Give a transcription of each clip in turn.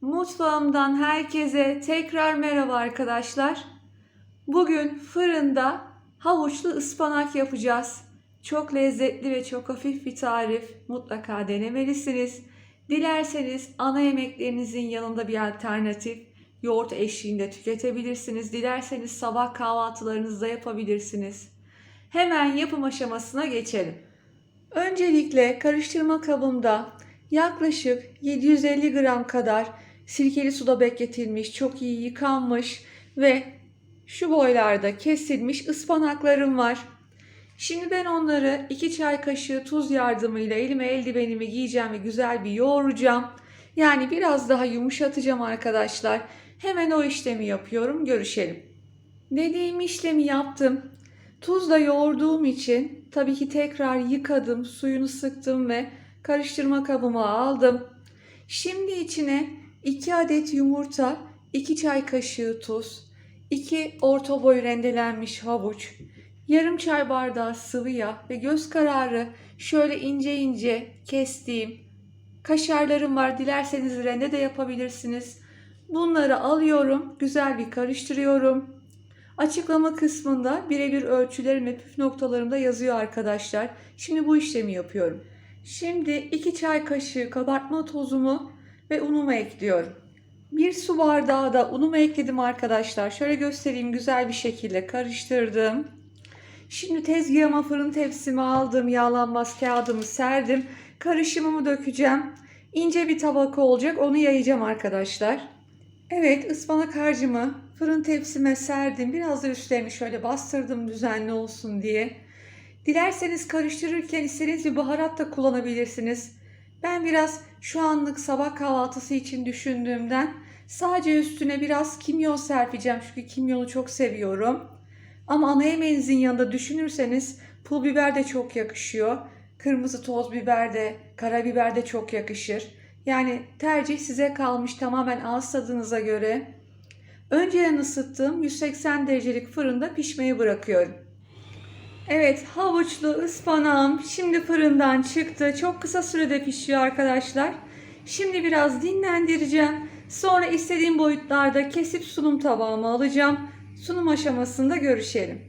Mutfağımdan herkese tekrar merhaba arkadaşlar. Bugün fırında havuçlu ıspanak yapacağız. Çok lezzetli ve çok hafif bir tarif. Mutlaka denemelisiniz. Dilerseniz ana yemeklerinizin yanında bir alternatif yoğurt eşliğinde tüketebilirsiniz. Dilerseniz sabah kahvaltılarınızda yapabilirsiniz. Hemen yapım aşamasına geçelim. Öncelikle karıştırma kabımda yaklaşık 750 gram kadar sirkeli suda bekletilmiş, çok iyi yıkanmış ve şu boylarda kesilmiş ıspanaklarım var. Şimdi ben onları 2 çay kaşığı tuz yardımıyla elime eldivenimi giyeceğim ve güzel bir yoğuracağım. Yani biraz daha yumuşatacağım arkadaşlar. Hemen o işlemi yapıyorum. Görüşelim. Dediğim işlemi yaptım. Tuzla yoğurduğum için tabii ki tekrar yıkadım, suyunu sıktım ve karıştırma kabıma aldım. Şimdi içine 2 adet yumurta, 2 çay kaşığı tuz, 2 orta boy rendelenmiş havuç, yarım çay bardağı sıvı yağ ve göz kararı şöyle ince ince kestiğim kaşarlarım var. Dilerseniz rende de yapabilirsiniz. Bunları alıyorum, güzel bir karıştırıyorum. Açıklama kısmında birebir ölçülerim ve püf noktalarımda yazıyor arkadaşlar. Şimdi bu işlemi yapıyorum. Şimdi 2 çay kaşığı kabartma tozumu ve unumu ekliyorum. Bir su bardağı da unumu ekledim arkadaşlar. Şöyle göstereyim güzel bir şekilde karıştırdım. Şimdi tezgahıma fırın tepsimi aldım. Yağlanmaz kağıdımı serdim. Karışımımı dökeceğim. İnce bir tabaka olacak. Onu yayacağım arkadaşlar. Evet ıspanak harcımı fırın tepsime serdim. Biraz da üstlerini şöyle bastırdım düzenli olsun diye. Dilerseniz karıştırırken istediğiniz bir baharat da kullanabilirsiniz. Ben biraz şu anlık sabah kahvaltısı için düşündüğümden sadece üstüne biraz kimyon serpeceğim. Çünkü kimyonu çok seviyorum. Ama ana yemeğinizin yanında düşünürseniz pul biber de çok yakışıyor. Kırmızı toz biber de, karabiber de çok yakışır. Yani tercih size kalmış tamamen ağız tadınıza göre. Önceden ısıttığım 180 derecelik fırında pişmeye bırakıyorum. Evet havuçlu ıspanağım şimdi fırından çıktı. Çok kısa sürede pişiyor arkadaşlar. Şimdi biraz dinlendireceğim. Sonra istediğim boyutlarda kesip sunum tabağıma alacağım. Sunum aşamasında görüşelim.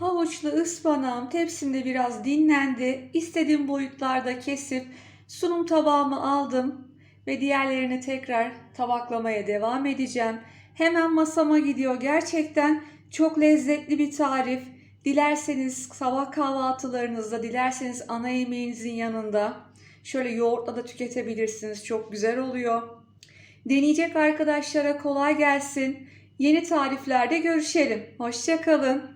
Havuçlu ıspanağım tepsimde biraz dinlendi. İstediğim boyutlarda kesip sunum tabağımı aldım ve diğerlerini tekrar tabaklamaya devam edeceğim. Hemen masama gidiyor. Gerçekten çok lezzetli bir tarif. Dilerseniz sabah kahvaltılarınızda, dilerseniz ana yemeğinizin yanında şöyle yoğurtla da tüketebilirsiniz. Çok güzel oluyor. Deneyecek arkadaşlara kolay gelsin. Yeni tariflerde görüşelim. Hoşçakalın.